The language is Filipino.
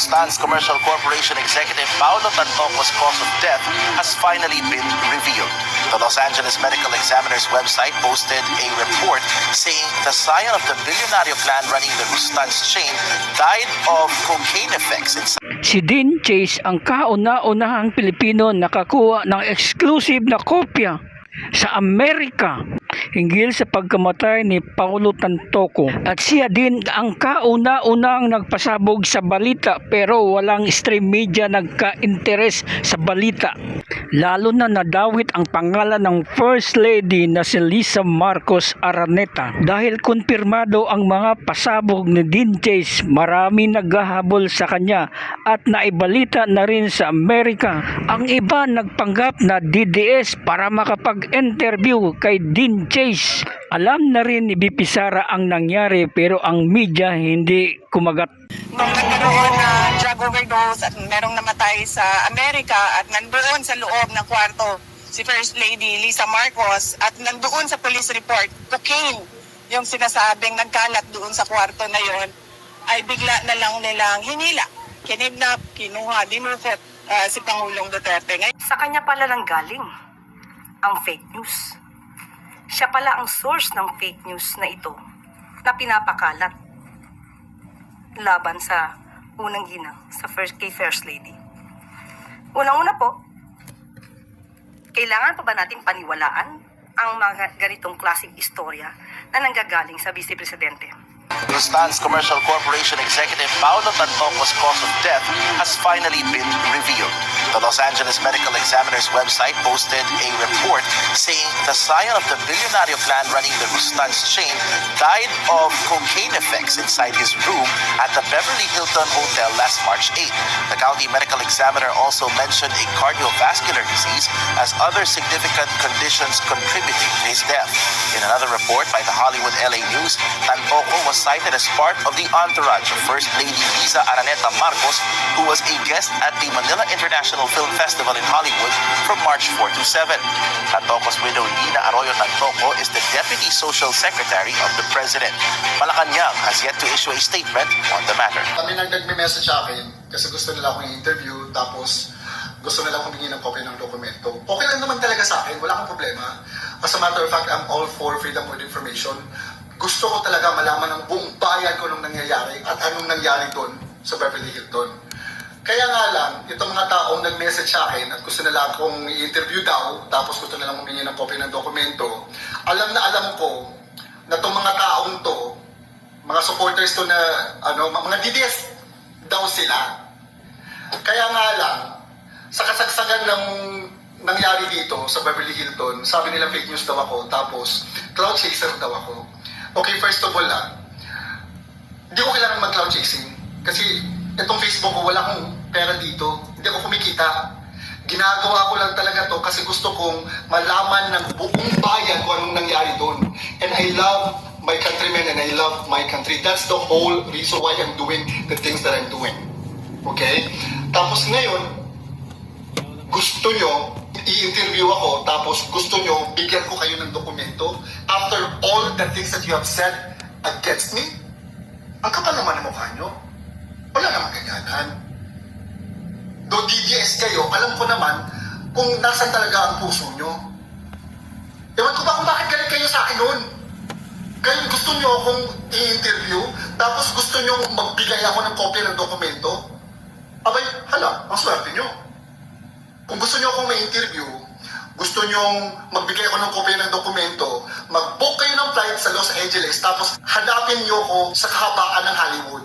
Lustan's Commercial Corporation Executive Paolo Tantoco's cause of death has finally been revealed. The Los Angeles Medical Examiner's website posted a report saying the scion of the billionaire clan running the Lustan's chain died of cocaine effects in Si Dean Chase ang kauna-unahang Pilipino nakakuha ng exclusive na kopya sa Amerika hinggil sa pagkamatay ni Paulo Tantoco. At siya din ang kauna-unang nagpasabog sa balita pero walang stream media nagka-interes sa balita. Lalo na nadawit ang pangalan ng First Lady na si Lisa Marcos Araneta. Dahil konfirmado ang mga pasabog ni Dean Chase, marami naghahabol sa kanya at naibalita na rin sa Amerika. Ang iba nagpanggap na DDS para makapag-interview kay Dean Chase. Alam na rin ni BP Sara ang nangyari pero ang media hindi kumagat. nung nagkaroon na drug overdose at merong namatay sa Amerika at nandoon sa loob ng kwarto si First Lady Lisa Marcos at nandoon sa police report, cocaine yung sinasabing nagkalat doon sa kwarto na yon ay bigla na lang nilang hinila, kinidnap, kinuha, dinukot ah, si Pangulong Duterte. Ngayon, Sa kanya pala nang galing ang fake news. Siya pala ang source ng fake news na ito na pinapakalat laban sa unang ginang sa first, kay First Lady. Unang-una po, kailangan pa ba natin paniwalaan ang mga ganitong klaseng istorya na nanggagaling sa Vice Presidente? Lustan's Commercial Corporation Executive Paolo Tantoco's cause of death has finally been revealed. The Los Angeles Medical Examiner's website posted a report saying the scion of the billionaire clan running the Lustan's chain died of cocaine effects inside his room at the Beverly Hilton Hotel last March 8. The county medical examiner also mentioned a cardiovascular disease as other significant conditions contributing to his death. In another report by the Hollywood LA News, Tantoco was cited as part of the entourage of First Lady Liza Araneta Marcos, who was a guest at the Manila International Film Festival in Hollywood from March 4 to 7. Tantoco's widow Lina Arroyo Tantoco is the Deputy Social Secretary of the President. Malacanang has yet to issue a statement on the matter. Kami nang nagme-message sa akin kasi gusto nila akong interview tapos gusto nila bigyan ng copy ng dokumento. Okay lang naman talaga sa akin, wala akong problema. As a matter of fact, I'm all for freedom of information. Gusto ko talaga malaman ng buong bayan ko anong nangyayari at anong nangyari doon sa Beverly Hilton. Kaya nga lang, itong mga taong nag-message sa akin at gusto nila akong i-interview daw, tapos gusto nila bigyan ng copy ng dokumento, alam na alam ko na itong mga taong to, mga supporters to na, ano, mga DDS daw sila. Kaya nga lang, sa kasagsagan ng nangyari dito sa Beverly Hilton, sabi nila fake news daw ako, tapos cloud chaser daw ako. Okay, first of all lang, hindi ko kailangan mag-cloud chasing. Kasi itong Facebook ko, wala akong pera dito. Hindi ako kumikita. Ginagawa ko lang talaga to kasi gusto kong malaman ng buong bayan kung anong nangyari doon. And I love my countrymen and I love my country. That's the whole reason why I'm doing the things that I'm doing. Okay? Tapos ngayon, gusto nyo, i-interview ako, tapos gusto nyo, bigyan ko kayo ng dokumento after all the things that you have said against me? Ang kapal naman ng mukha nyo. Wala namang ganyanan. Though DDS kayo, alam ko naman kung nasan talaga ang puso nyo. Ewan ko ba kung bakit galit kayo sa akin noon? Kayo gusto nyo akong i-interview, tapos gusto nyo magbigay ako ng kopya ng dokumento? Abay, hala, ang swerte nyo. Nyo akong may-interview, gusto nyo magbigay ako ng kopya ng dokumento, mag-book kayo ng flight sa Los Angeles, tapos hanapin nyo ako sa kahabaan ng Hollywood.